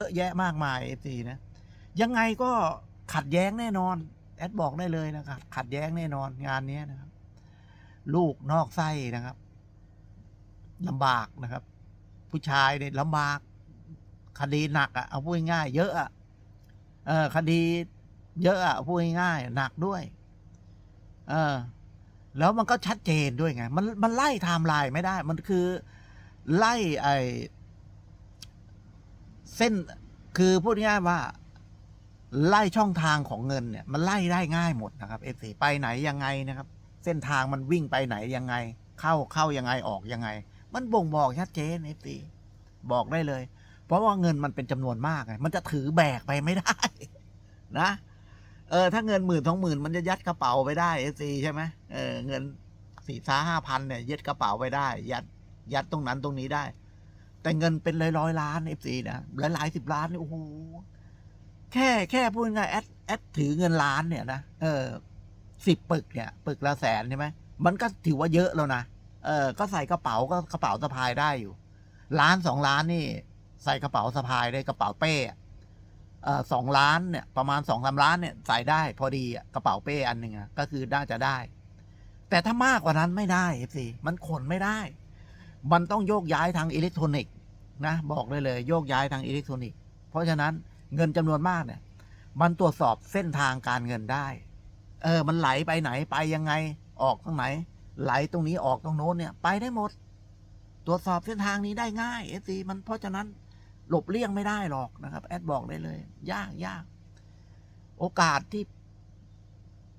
เยอะแยะมากมายเอฟซีนะ ยังไงก็ขัดแย้งแน่นอน แอดบอกได้เลยนะครับ ขัดแย้งแน่นอนงานนี้นะครับ ลูกนอกไส้นะครับลำบากนะครับ ผู้ชายเนี่ยลำบาก คดีหนักอะเอาพูดง่ายเยอะอะเออคดีเยอะอะพูดง่ายหนักด้วย เออ แล้วมันก็ชัดเจนด้วยไง มันมันไล่ไทม์ไลน์ไม่ได้ มันคือไล่ไอ เส้นคือพูดง่ายว่า ไล่ช่องทางของเงินเนี่ย มันไล่ได้ง่ายหมดนะครับเอฟซีไปไหนยังไงนะครับ เส้นทางมันวิ่งไปไหนยังไง เข้าเข้ายังไงออกยังไง มันบ่งบอกชัดเจนเอฟซีบอกได้เลย เพราะว่าเงินมันเป็นจำนวนมากไงมันจะถือแบกไปไม่ได้ นะเออถ้าเงินหมื่นสองหมื่นมันจะยัดกระเป๋าไปได้เอฟซีใช่ไหมเออเงินสี่สาห้าพันเนี่ยยัดกระเป๋าไปได้ ยัดยัดตรงนั้นตรงนี้ได้ แต่เงินเป็นร้อยร้อยล้านเอฟซีนะหลายหลายสิบล้านนี่โอ้โหแค่แค่พูดง่ายแอดแอดถือเงินล้านเนี่ยนะเออสิบปึกเนี่ยปึกละแสนใช่ไหมมันก็ถือว่าเยอะแล้วนะเออ ก็ใส่กระเป๋าก็กระเป๋าสะพายได้อยู่ ล้านสองล้านนี่ ใส่กระเป๋าสะพายได้กระเป๋าเป้เออสองล้านเนี่ยประมาณสองสามล้านเนี่ยใส่ได้ พอดีกระเป๋าเป้อันหนึ่งก็คือน่าจะได้ แต่ถ้ามากกว่านั้นไม่ได้เอฟซีมันขนไม่ได้ มันต้องโยกย้ายทางอิเล็กทรอนิกส์ นะบอกได้เลยโยกย้ายทางอิเล็กทรอนิกส์เพราะฉะนั้นเงินจำนวนมากเนี่ยมันตรวจสอบเส้นทางการเงินได้ เออ มันไหลไปไหนไปยังไงออกตรงไหน ไหลตรงนี้ออกตรงโน้นเนี่ย ไปได้หมด ตรวจสอบเส้นทางนี้ได้ง่ายเอฟซีมันเพราะฉะนั้นหลบเลี่ยงไม่ได้หรอกนะครับ แอดบอกได้เลย ยากยากโอกาสที่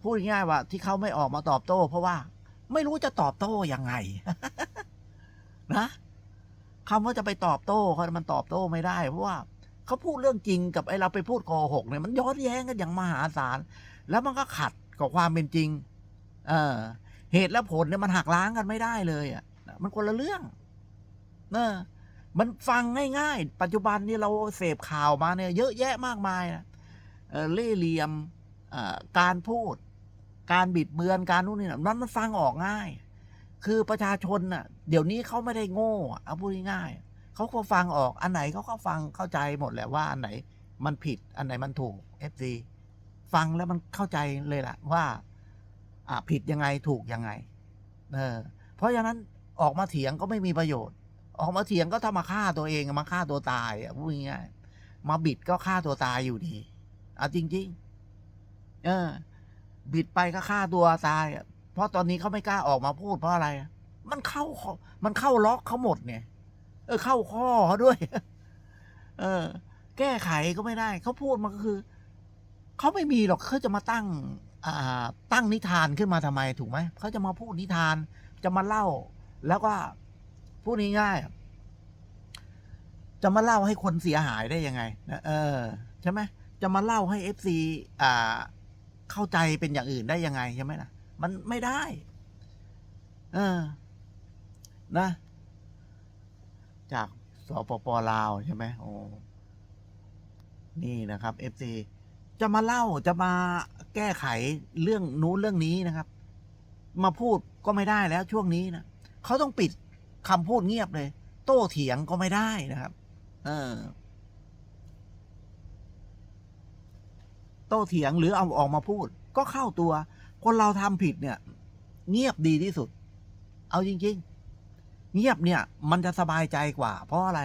พูดง่ายว่า ที่เขาไม่ออกมาตอบโต้ เพราะว่า ไม่รู้จะตอบโต้ยังไง นะ คำว่าจะไปตอบโต้เขามันตอบโต้ไม่ได้ เพราะว่าเขาพูดเรื่องจริงกับไอ้เราไปพูดโกหกเนี่ยมันย้อนแย้งกันอย่างมหาศาลแล้วมันก็ขัดกับความเป็นจริง เออ เหตุและผลเนี่ยมันหักล้างกันไม่ได้เลยอะมันคนละเรื่องเออมันฟังง่ายๆ ปัจจุบันนี่เราเสพข่าวมาเนี่ยเยอะแยะมากมายนะเออเล่เหลี่ยมเออการพูด การบิดเบือนการนู่นนี่นั่นมันฟังออกง่าย คือประชาชนน่ะ เดี๋ยวนี้เขาไม่ได้โง่เอาพูดง่ายๆเขาก็ฟังออกอันไหนเขาก็ฟังเข้าใจหมดแหละว่าอันไหนมันผิดอันไหนมันถูก FC ฟังแล้วมันเข้าใจเลยล่ะว่า อะผิดยังไงถูกยังไง เออ เพราะฉะนั้นออกมาเถียงก็ไม่มีประโยชน์ ออกมาเถียงก็ถ้ามาฆ่าตัวเองมาฆ่าตัวตายอะพูดง่ายๆมาบิดก็ฆ่าตัวตายอยู่ดีอะจริง ๆ เออ บิดไปก็ฆ่าตัวตาย เพราะตอนนี้เขาไม่กล้าออกมาพูดเพราะอะไร มันเข้า มันเข้าล็อกเขาหมดเนี่ย เออ เข้าข้อเขาด้วย เออ แก้ไขก็ไม่ได้ เขาพูดมันก็คือ เขาไม่มีหรอกเขาจะมาตั้ง อ่า ตั้งนิทานขึ้นมาทำไมถูกไหม เขาจะมาพูดนิทาน จะมาเล่า แล้วก็พูดง่ายๆ จะมาเล่าให้คนเสียหายได้ยังไงนะเออ ใช่ไหม จะมาเล่าให้เอฟซีอ่า เข้าใจเป็นอย่างอื่นได้ยังไงใช่ไหมล่ะ มันไม่ได้เออนะ จากสปปลาวใช่ไหมโอ้นี่นะครับ FC จะมาเล่าจะมาแก้ไขเรื่องนู้นเรื่องนี้นะครับ มาพูดก็ไม่ได้แล้วช่วงนี้นะเขาต้องปิดคำพูดเงียบเลย โต้เถียงก็ไม่ได้นะครับ เออ โต้เถียงหรือเอาออกมาพูด ก็เข้าตัว คนเราทำผิดเนี่ย เงียบดีที่สุด เอาจริง ๆ เงียบเนี่ย มันจะสบายใจกว่า เพราะอะไร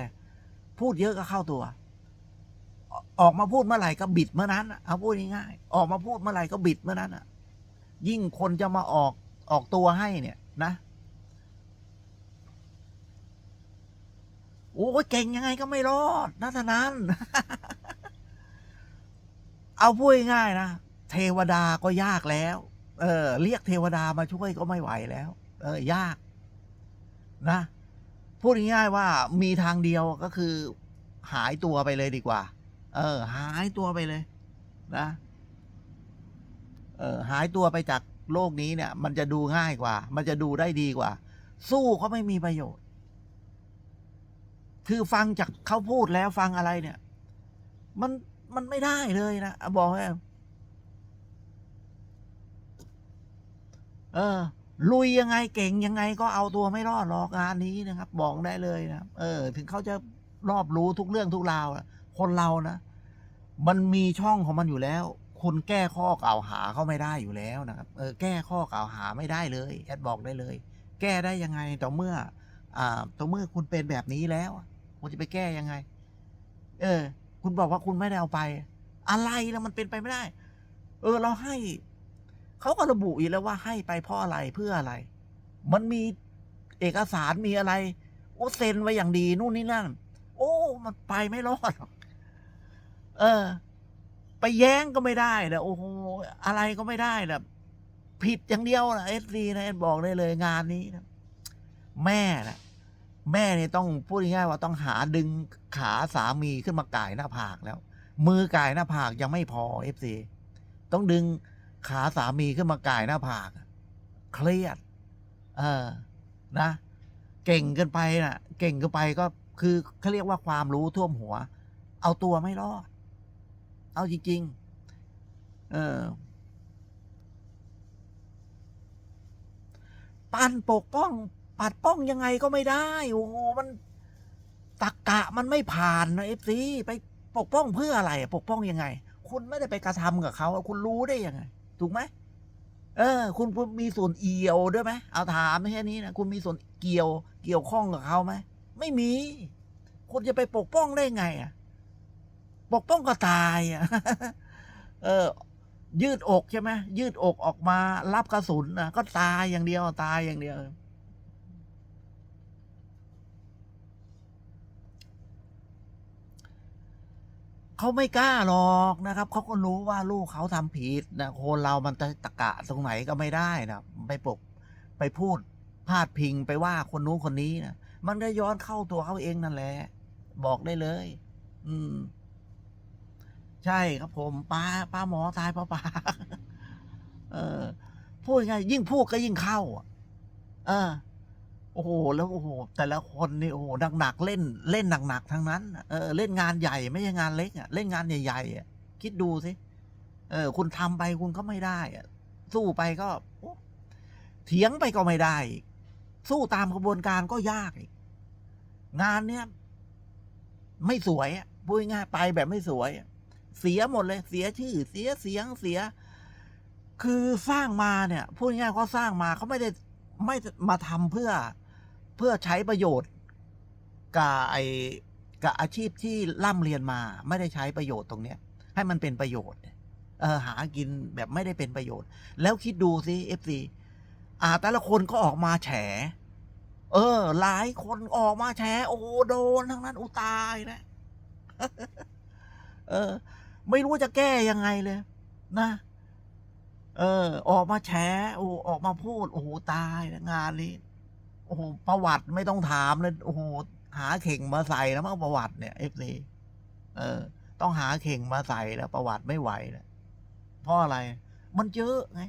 พูดเยอะก็เข้าตัว ออกมาพูดเมื่อไหร่ก็บิดเมื่อนั้นเอาพูดง่ายๆออกมาพูดเมื่อไหร่ก็บิดเมื่อนั้นอะ ยิ่งคนจะมาออกออกตัวให้เนี่ยนะโอ้ยเก่งยังไงก็ไม่รอดนัทนั้น เอาพูดง่ายๆนะ เทวดาก็ยากแล้ว เออ เรียกเทวดามาช่วยก็ไม่ไหวแล้ว เออ ยาก นะพูดง่ายๆว่ามีทางเดียวก็คือ หายตัวไปเลยดีกว่า เออ หายตัวไปเลย นะ เออ หายตัวไปจากโลกนี้เนี่ย มันจะดูง่ายกว่า มันจะดูได้ดีกว่า สู้เขาไม่มีประโยชน์ คือฟังจากเขาพูดแล้วฟังอะไรเนี่ย มันมันไม่ได้เลยนะบอกให้ เออ ลุยยังไงเก่งยังไงก็เอาตัวไม่รอดหรอกงานนี้นะครับ บอกได้เลยนะเออ ถึงเขาจะรอบรู้ทุกเรื่องทุกราวนะคนเรานะมันมีช่องของมันอยู่แล้ว คุณแก้ข้อกล่าวหาเขาไม่ได้อยู่แล้วนะครับเออแก้ข้อกล่าวหาไม่ได้เลยแอดบอกได้เลย แก้ได้ยังไงต่อเมื่อ อ่าต่อเมื่อคุณเป็นแบบนี้แล้วคุณจะไปแก้ยังไง เออ คุณบอกว่าคุณไม่ได้เอาไป อะไรแล้วมันเป็นไปไม่ได้ เออ เราให้ เขาก็ระบุอีกแล้วว่าให้ไปเพราะอะไรเพื่ออะไร มันมีเอกสารมีอะไร โอ้เซ็นไว้อย่างดีนู่นนี่นั่น โอ้ มันไปไม่รอดเออ ไปแย้งก็ไม่ได้นะโอ้โหอะไรก็ไม่ได้นะผิดอย่างเดียวนะเอสซีนะบอกได้เลยงานนี้นะแม่นะแม่เนี่ยต้องพูดง่ายๆว่าต้องหาดึงขาสามีขึ้นมาก่ายหน้าผากแล้ว มือก่ายหน้าผากยังไม่พอเอฟซีต้องดึง ขาสามีขึ้นมาก่ายหน้าผากเครียด เออ นะ เก่งเกินไปนะ่ะ เก่งเกินไปก็คือเขาเรียกว่าความรู้ท่วมหัว เอาตัวไม่รอด เอาจริง ๆ เออ ปันปกป้อง ปัดป้องยังไงก็ไม่ได้ โอ้โห มันตักกะมันไม่ผ่านนะเอฟซีไปปกป้องเพื่ออะไร ปกป้องยังไง คุณไม่ได้ไปกระทำกับเขา คุณรู้ได้ยังไง ถูกไหมเออ คุณมีส่วนเอี่ยวด้วยไหมเอาถามแค่นี้นะคุณมีส่วนเกี่ยวเกี่ยวข้องกับเขาไหมไม่มี คุณจะไปปกป้องได้ไง อะ ปกป้องก็ตายอะเออ ยืดอกใช่ไหมยืดอกออกมา รับกระสุนนะก็ตายอย่างเดียวตายอย่างเดียว เขาไม่กล้าหรอกนะครับเขาก็รู้ว่าลูกเขาทำผิดนะคนเรามันจะตะกะตรงไหนก็ไม่ได้นะไปปกไปพูดพาดพิงไปว่าคนนู้นคนนี้นะมันก็ย้อนเข้าตัวเขาเองนั่นแหละ บอกได้เลย อืม ใช่ครับผมป้าป้าหมอตายเพราป้าเออพูดยังไงยิ่งพูดก็ยิ่งเข้าอะเออ โอ้โหแล้วโอ้โหแต่ละคนนี่โอ้โหหนักๆเล่นเล่นหนักๆทั้งนั้นเออเล่นงานใหญ่ไม่ใช่งานเล็กอะเล่นงานใหญ่ๆอะคิดดูสิเออ คุณทำไปคุณก็ไม่ได้อะสู้ไปก็โอ้เถียงไปก็ไม่ได้ สู้ตามกระบวนการก็ยากอีกงานเนี้ยไม่สวยอะพูดง่ายไปแบบไม่สวย เสียหมดเลย เสียชื่อ เสียเสียงเสีย คือสร้างมาเนี่ยพูดง่ายเขาสร้างมาเขาไม่ได้ไม่มาทำเพื่อ เพื่อใช้ประโยชน์กับไอกับอาชีพที่ร่ำเรียนมา ไม่ได้ใช้ประโยชน์ตรงเนี้ย ให้มันเป็นประโยชน์เออหากินแบบไม่ได้เป็นประโยชน์ แล้วคิดดูสิเอฟซีอ่า แต่ละคนก็ออกมาแฉ เออ หลายคนออกมาแฉ โอ้โดนทั้งนั้นอุตายนะเออ ไม่รู้จะแก้ยังไงเลย นะ เออ ออกมาแฉโอ้ออกมาพูด โอ้โหตายงานนี้ โอ้โหประวัติไม่ต้องถามเลยโอ้โหหาเข่งมาใส่แล้วมั้งประวัติเนี่ยเอฟซีเออ ต้องหาเข่งมาใส่แล้ว ประวัติไม่ไหวแล้วเพราะอะไร มันเยอะไง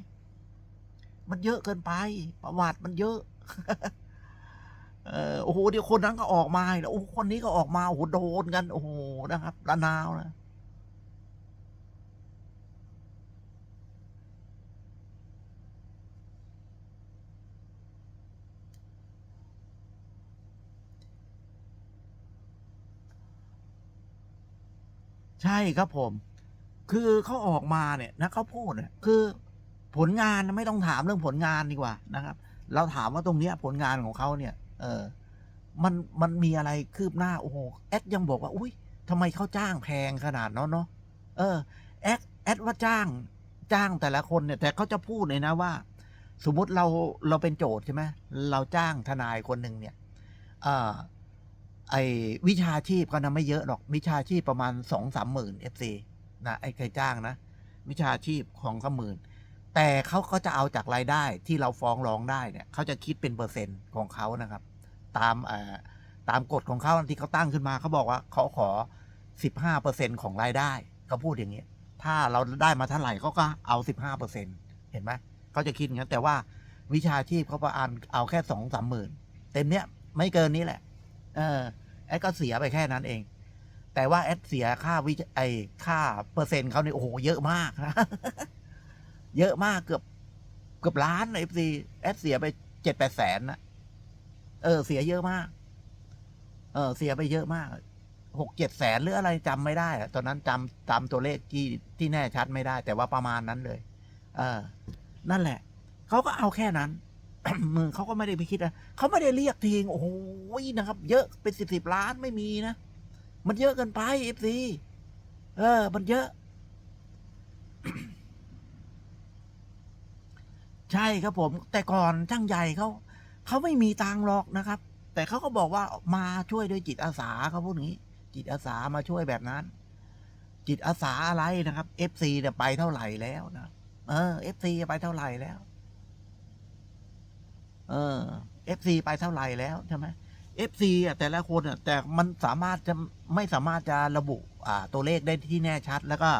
มันเยอะเกินไป ประวัติมันเยอะเออโอ้โหเดี๋ยวคนนั้นก็ออกมาแล้วโอ้คนนี้ก็ออกมาโอ้โหโดนกัน โอ้โหนะครับระนาวนะ ใช่ครับผม คือเขาออกมาเนี่ยนะเขาพูดเนี่ยคือผลงานไม่ต้องถามเรื่องผลงานดีกว่านะครับ เราถามว่าตรงเนี้ยผลงานของเขาเนี่ย เออมันมันมีอะไรคืบหน้าโอ้โหแอดยังบอกว่า อุ้ยทำไมเขาจ้างแพงขนาดนั้นเนาะเออแอดแอดว่าจ้างจ้างแต่ละคนเนี่ย แต่เขาจะพูดเลยนะว่า สมมุติเราเราเป็นโจทย์ใช่ไหมเราจ้างทนายคนหนึ่งเนี่ย เออ ไอวิชาชีพก็นะไม่เยอะหรอก วิชาชีพประมาณสองสามหมื่นเอฟซีนะไอเคยจ้างนะ วิชาชีพของก็หมื่น แต่เขาก็จะเอาจากรายได้ที่เราฟ้องร้องได้เนี่ยเขาจะคิดเป็นเปอร์เซ็นต์ของเขานะครับ ตามเอ่อตามกฎของเขาที่เขาตั้งขึ้นมาเขาบอกว่าเขาขอสิบห้าเปอร์เซ็นของรายได้เขาพูดอย่างนี้ถ้าเราได้มาเท่าไหร่เขาก็เอาสิบห้าเปอร์เซ็นเห็นไหมเขาจะคิดอย่างนั้นแต่ว่าวิชาชีพเขาประมาณเอาแค่สองสามหมื่นเต็มเนี้ยไม่เกินนี้แหละ เออแอดก็เสียไปแค่นั้นเอง แต่ว่าแอดเสียค่าวิจไอค่าเปอร์เซ็นต์เขาเนี่ยโอ้โหเยอะมากนะเยอะมากเกือบเกือบล้านเอฟซีแอดเสียไปเจ็ดแปดแสนนะเออ เสียเยอะมาก เออ เสียไปเยอะมากหกเจ็ดแสนหรืออะไรจำไม่ได้ตอนนั้นจำจำตัวเลขที่ที่แน่ชัดไม่ได้ แต่ว่าประมาณนั้นเลย เออ นั่นแหละเขาก็เอาแค่นั้น มือเขาก็ไม่ได้ไปคิดนะเขาไม่ได้เรียกทิ้งโอ้โหนะครับ เยอะเป็นสิบสิบล้านไม่มีนะ มันเยอะเกินไปเอฟซีเออ มันเยอะ ใช่ครับผม แต่ก่อนช่างใหญ่เขาเขาไม่มีตังหรอกนะครับ แต่เขาก็บอกว่ามาช่วยด้วยจิตอาสาเขาพูดอย่างนี้ จิตอาสามาช่วยแบบนั้น จิตอาสาอะไรนะครับ FC เนี่ยไปเท่าไหร่แล้วนะเออ FC ไปเท่าไหร่แล้ว เออ FC ไปเท่าไหร่แล้วใช่ไหม FC อะแต่ละคนแต่มันสามารถจะไม่สามารถจะระบุตัวเลขได้ที่แน่ชัด แล้วก็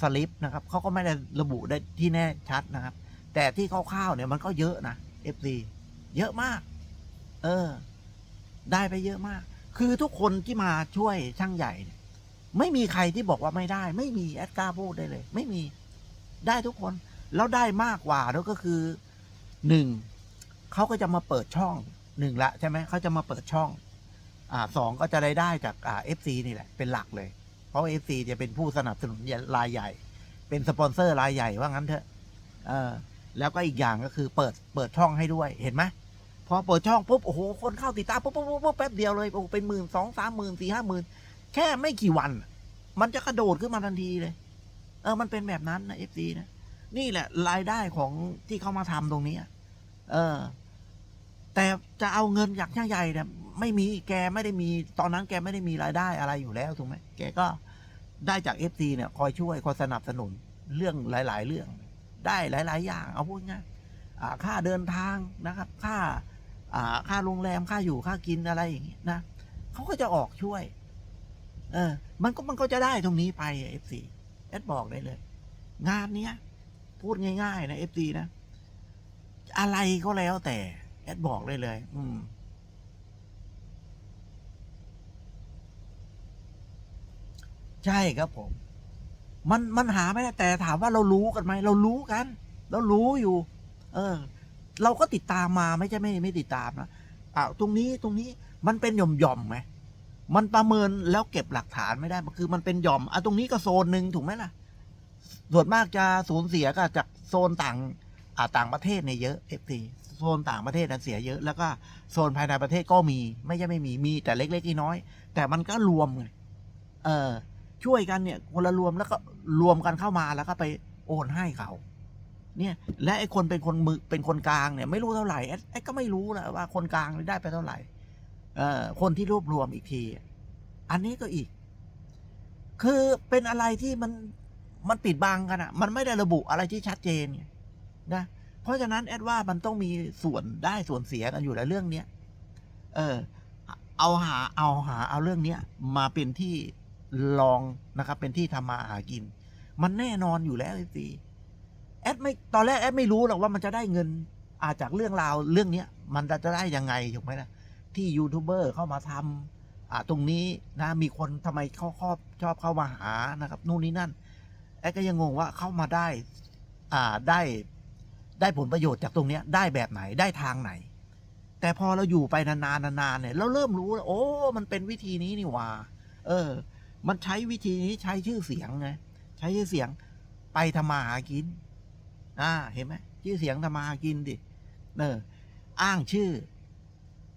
สลิปนะครับเขาก็ไม่ได้ระบุได้ที่แน่ชัดนะครับ แต่ที่คร่าวๆเนี่ยมันก็เยอะนะ FC เยอะมาก เออ ได้ไปเยอะมาก คือทุกคนที่มาช่วยช่างใหญ่เนี่ยไม่มีใครที่บอกว่าไม่ได้ ไม่มีแอดกาพูดได้เลย ไม่มีได้ทุกคน แล้วได้มากกว่าแล้วก็คือหนึ่ง เขาก็จะมาเปิดช่องหนึ่งละใช่ไหมเขาจะมาเปิดช่องอ่าสองก็จะได้ได้จากอ่าเอฟซีนี่แหละเป็นหลักเลย เพราะเอฟซีจะเป็นผู้สนับสนุนรายใหญ่ เป็นสปอนเซอร์รายใหญ่ว่างั้นเถอะเออแล้วก็อีกอย่างก็คือเปิดเปิดช่องให้ด้วยเห็นไหมพอเปิดช่องปุ๊บโอ้โหคนเข้าติดตามปุ๊บปุ๊บปุ๊บปุ๊บแป๊บเดียวเลยโอ้โหเป็นหมื่นสองสามหมื่นสี่ห้าหมื่นแค่ไม่กี่วัน มันจะกระโดดขึ้นมาทันทีเลย เออมันเป็นแบบนั้นนะเอฟซีนะนี่แหละรายได้ของที่เขามาทำตรงนี้ เออ แต่จะเอาเงินจากช่างใหญ่เนี่ยไม่มีแกไม่ได้มีตอนนั้นแกไม่ได้มีรายได้อะไรอยู่แล้วถูกไหมแกก็ได้จากเอฟซีเนี่ยคอยช่วยคอยสนับสนุนเรื่องหลาย ๆ เรื่อง ได้หลาย ๆ อย่างเอาพูดง่ายค่าเดินทางนะครับ ค่าค่าโรงแรมค่าอยู่ค่ากินอะไรอย่างงี้นะเขาก็จะออกช่วย เออ มันก็มันก็จะได้ตรงนี้ไปเอฟซีเอสบอกได้เลย งานเนี้ย พูดง่าย ๆ นะเอฟซีนะ อะไรก็แล้วแต่ แอดบอกได้เลย อืมใช่ครับผม มันมันหาไม่ได้แต่ถามว่าเรารู้กันไหมเรารู้กัน เรารู้อยู่ เออ เราก็ติดตามมาไม่ใช่ไม่ไม่ติดตามนะอ่าตรงนี้ตรงนี้มันเป็นหย่อมหย่อมไหมมันประเมินแล้วเก็บหลักฐานไม่ได้คือ มันเป็นหย่อมอะตรงนี้ก็โซนหนึ่งถูกไหมล่ะ ส่วนมากจะสูญเสียก็จากโซนต่าง อ่าต่างประเทศเนี่ยเยอะเอฟซี ซนต่างประเทศนั้นเสียเยอะ แล้วก็โซนภายในประเทศก็มี ไม่ใช่ไม่มี มีแต่เล็กๆน้อยๆแต่มันก็รวมไงเออช่วยกันเนี่ย คนละรวมแล้วก็รวมกันเข้ามาแล้วก็ไปโอนให้เขา เนี่ย และไอ้คนเป็นคนมือเป็นคนกลางเนี่ย ไม่รู้เท่าไหร่ไอ้ก็ไม่รู้แหละว่าคนกลางได้ไปเท่าไหร่ เออคนที่รวบรวมอีกที อันนี้ก็อีก คือเป็นอะไรที่มันมันปิดบังกันอะมันไม่ได้ระบุอะไรที่ชัดเจนไงนะ เพราะฉะนั้นแอดว่ามันต้องมีส่วนได้ส่วนเสียกันอยู่แล้วเรื่องเนี้ยเออ เอาหาเอาหาเอาเรื่องเนี้ยมาเป็นที่ลองนะครับ เป็นที่ทำมาหากิน มันแน่นอนอยู่แล้วสิแอดไม่ตอนแรกแอดไม่รู้หรอกว่ามันจะได้เงินอาจากเรื่องราวเรื่องเนี้ยมันจะได้ยังไงถูกไหมนะที่ยูทูบเบอร์เข้ามาทำอ่าตรงนี้นะมีคนทำไมเขาชอบชอบเข้ามาหานะครับ นู่นนี่นั่นแอดก็ยังงงว่าเข้ามาได้ อ่าได้ ได้ผลประโยชน์จากตรงนี้ได้แบบไหนได้ทางไหน แต่พอเราอยู่ไปนานๆนานๆเนี่ยเราเริ่มรู้แล้วโอ้มันเป็นวิธีนี้นี่ว่า เออ มันใช้วิธีนี้ใช้ชื่อเสียงไงใช้ชื่อเสียงไปทำมาหากิน อ่า เห็นไหมชื่อเสียงทำมาหากินดิเอออ้างชื่อ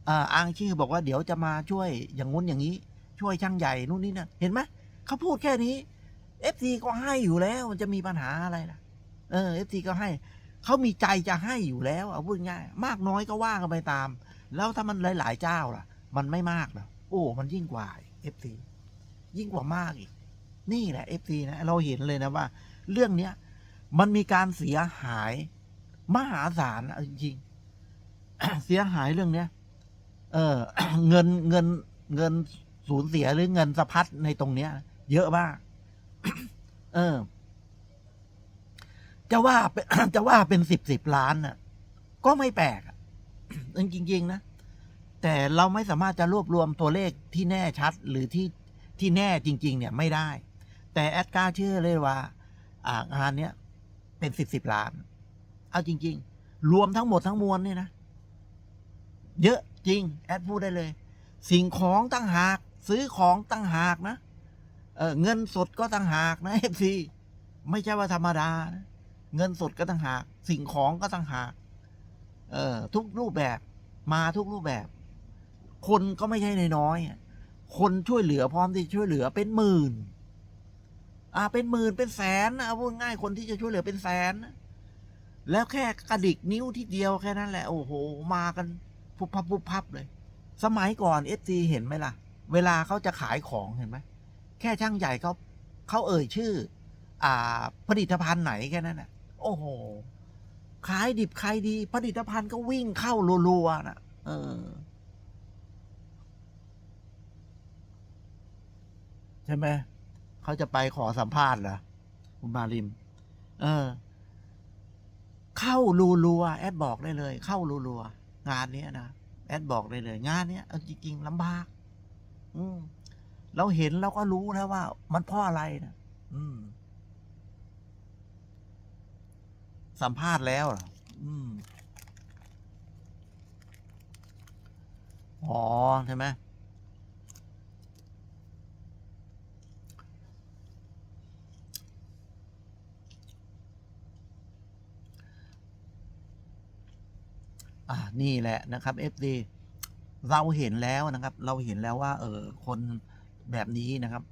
อ่าอ้างชื่อบอกว่าเดี๋ยวจะมาช่วยอย่างงู้นอย่างนี้ ช่วยช่างใหญ่นู่นนี่นั่นเห็นไหมเขาพูดแค่นี้เอฟซีก็ให้อยู่แล้ว มันจะมีปัญหาอะไรล่ะ เออเอฟซีก็ให้ เขามีใจจะให้อยู่แล้วเอาพูดง่ายมากน้อยก็ว่ากันไปตาม แล้วถ้ามันหลาย ๆ เจ้าล่ะ มันไม่มากหรอโอ้มันยิ่งกว่าเอฟซียิ่งกว่ามากอีก นี่แหละเอฟซีนะเราเห็นเลยนะว่า เรื่องเนี้ยมันมีการเสียหาย มหาศาลนะจริงเสียหายเรื่องเนี้ย เออเงินเงินเงินสูญเสียหรือเงินสะพัดในตรงเนี้ย เยอะมาก เออ จะว่าจะว่าเป็นสิบสิบล้านน่ะ ก็ไม่แปลกอะจริง ๆ นะ แต่เราไม่สามารถจะรวบรวมตัวเลขที่แน่ชัดหรือที่ที่แน่จริง ๆ เนี่ยไม่ได้ แต่แอดกล้าเชื่อเลยว่า อ่างานเนี้ยเป็นสิบสิบล้าน เอาจริง ๆ รวมทั้งหมดทั้งมวลเนี่ยนะ เยอะจริง แอดพูดได้เลย สิ่งของตั้งหาก ซื้อของตั้งหากนะเเงินสดก็ตั้งหากนะเอฟซีไม่ใช่ว่าธรรมดานะ เงินสดก็ตั้งหาก สิ่งของก็ตั้งหาก เออทุกรูปแบบมาทุกรูปแบบ คนก็ไม่ใช่นน้อยคนช่วยเหลือพร้อมที่ช่วยเหลือเป็นหมื่น อ่าเป็นหมื่นเป็นแสนนะเอาพูดง่ายคนที่จะช่วยเหลือเป็นแสน แล้วแค่กระดิกนิ้วที่เดียวแค่นั้นแหละ โอ้โห มากันพุบพับพุบพับเลย สมัยก่อนเอฟซีเห็นไหมล่ะ เวลาเขาจะขายของเห็นไหมแค่ช่างใหญ่เขาเขาเอ่ยชื่อ อ่า ผลิตภัณฑ์ไหนแค่นั้นน่ะ โอ้โห ขายดิบขายดี ผลิตภัณฑ์ก็วิ่งเข้ารัวๆน่ะเออ ใช่ไหม เขาจะไปขอสัมภาษณ์เหรอ คุณมาริม เออ เข้ารัวๆแอดบอกได้เลย เข้ารัวๆงานเนี้ยนะแอดบอกได้เลย งานเนี้ยเอาจริงๆลำบาก อืมเราเห็นเราก็รู้แล้วว่า มันเพราะอะไรนะอืม สัมภาษณ์แล้วหรออืมอ๋อ ใช่ไหมอ่านี่แหละนะครับ FD เราเห็นแล้วนะครับ เราเห็นแล้วว่า เออคนแบบนี้นะครับ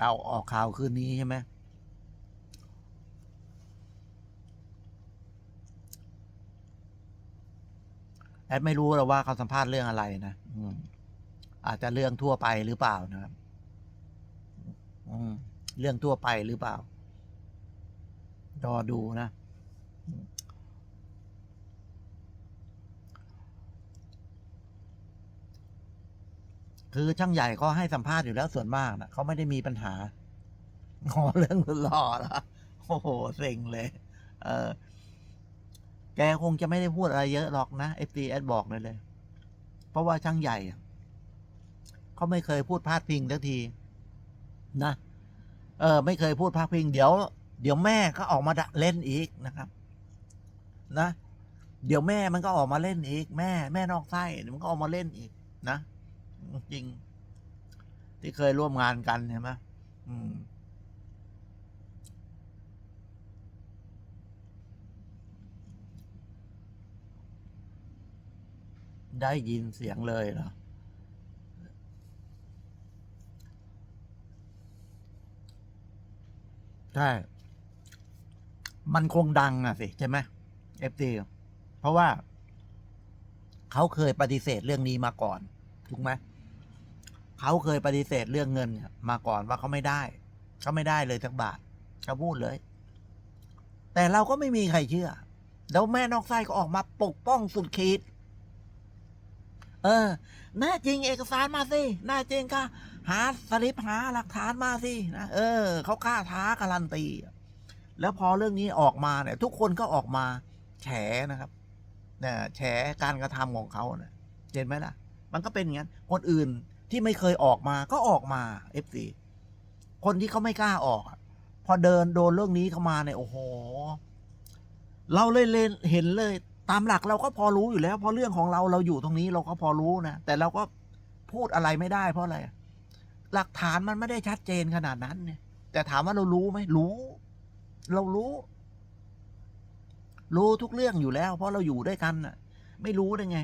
เอาออกข่าวคืนนี้ใช่ไหม ดไม่รู้หรอกว่าเขาสัมภาษณ์เรื่องอะไรนะอืมอาจจะเรื่องทั่วไปหรือเปล่านะครับอืมเรื่องทั่วไปหรือเปล่ารอดูนะ คือช่างใหญ่ก็ให้สัมภาษณ์อยู่แล้วส่วนมากนะเขาไม่ได้มีปัญหา ขอเรื่องหล่อละโอ้โหเซ็งเลย เออ แกคงจะไม่ได้พูดอะไรเยอะหรอกนะ FDS บอกเลยเลย เพราะว่าช่างใหญ่เขาไม่เคยพูดพาดพิงทักทีนะ เออ ไม่เคยพูดพาดพิง เดี๋ยว เดี๋ยวแม่ก็ออกมาเล่นอีกนะครับ นะ เดี๋ยวแม่มันก็ออกมาเล่นอีก แม่ แม่นอกไส้มันก็ออกมาเล่นอีก นะจริง ที่เคยร่วมงานกันเห็นไหมอืม ได้ยินเสียงเลยเหรอ ใช่ มันคงดังอะสิ ใช่ไหมเอฟซีเพราะว่า เขาเคยปฏิเสธเรื่องนี้มาก่อน ถูกไหมเขาเคยปฏิเสธเรื่องเงินมาก่อนว่าเขาไม่ได้ เขาไม่ได้เลยสักบาทเขาพูดเลย แต่เราก็ไม่มีใครเชื่อ แล้วแม่นอกไส้ก็ออกมาปกป้องสุดขีด เออแน่จริงเอกสารมาสิแน่จริงก็ หาสลิปหาหลักฐานมาสินะเออเขากล้าท้าการันตี แล้วพอเรื่องนี้ออกมาเนี่ย ทุกคนก็ออกมาแฉนะครับเนี่ยแฉการกระทำของเขาเนี่ยเห็นไหมล่ะ มันก็เป็นอย่างนั้นคนอื่นที่ไม่เคยออกมาก็ออกมาเอฟซีคนที่เขาไม่กล้าออก พอเดินโดนเรื่องนี้เข้ามาเนี่ยโอ้โห เราเลยเห็นเลย ตามหลักเราก็พอรู้อยู่แล้ว เพราะเรื่องของเราเราอยู่ตรงนี้เราก็พอรู้นะแต่เราก็พูดอะไรไม่ได้เพราะอะไร หลักฐานมันไม่ได้ชัดเจนขนาดนั้นเนี่ย แต่ถามว่าเรารู้ไหมรู้ เรารู้ รู้ทุกเรื่องอยู่แล้ว เพราะเราอยู่ด้วยกันน่ะ ไม่รู้ได้ไง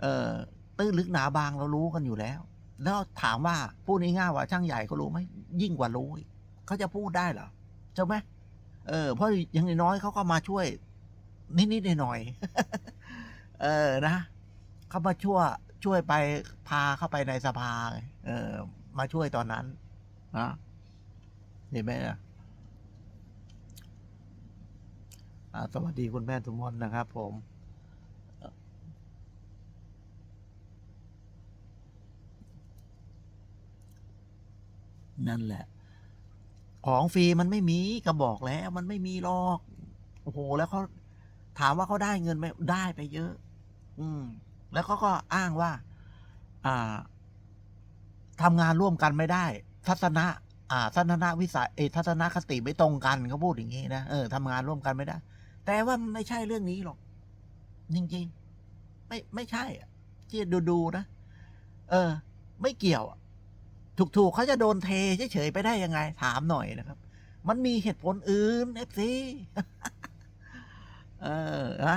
เอ่อตื้นลึกหนาบางเรารู้กันอยู่แล้ว แล้วถามว่าพูดง่ายๆว่าช่างใหญ่เขารู้ไหมยิ่งกว่ารู้เขาจะพูดได้เหรอใช่ไหมเออเพราะอย่างน้อยเขาก็มาช่วย นิดๆหน่อยๆเออนะเขามาช่วยช่วยไปพาเข้าไปในสภาเออ มาช่วยตอนนั้นนะเห็นไหมนะอ่าสวัสดีคุณแม่ทุกมนนะครับ ผมนั่นแหละ ของฟรีมันไม่มีก็บอกแล้ว มันไม่มีหรอก โอ้โห แล้วเขา ถามว่าเขาได้เงินไหมได้ไปเยอะ อืม แล้วเขาก็อ้างว่า อ่าทำงานร่วมกันไม่ได้ ทัศนะ อ่า ทัศนวิสัยเอทัศนคติไม่ตรงกันเขาพูดอย่างนี้นะเออทำงานร่วมกันไม่ได้ แต่ว่ามันไม่ใช่เรื่องนี้หรอก จริงๆ ไม่ไม่ใช่อะที่ดูดูๆนะเออ ไม่เกี่ยวถูกๆเขาจะโดนเทเฉยๆไปได้ยังไง ถามหน่อยนะครับ มันมีเหตุผลอื่นเอฟซี เออนะ